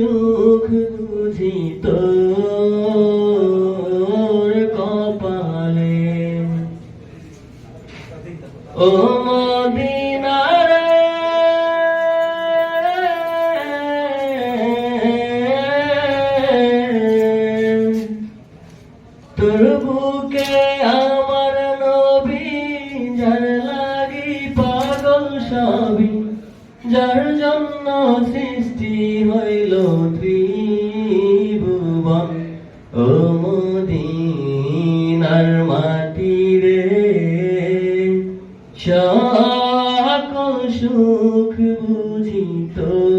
সুখ বুঝি তোর কপালে। ও মদিনার তোর আমার নবী যার লাগি পাগল সবই। যার জন্য সৃষ্টি হইল ত্রিভুবন ও মদিনার মাটি রে সুখ বুঝি তো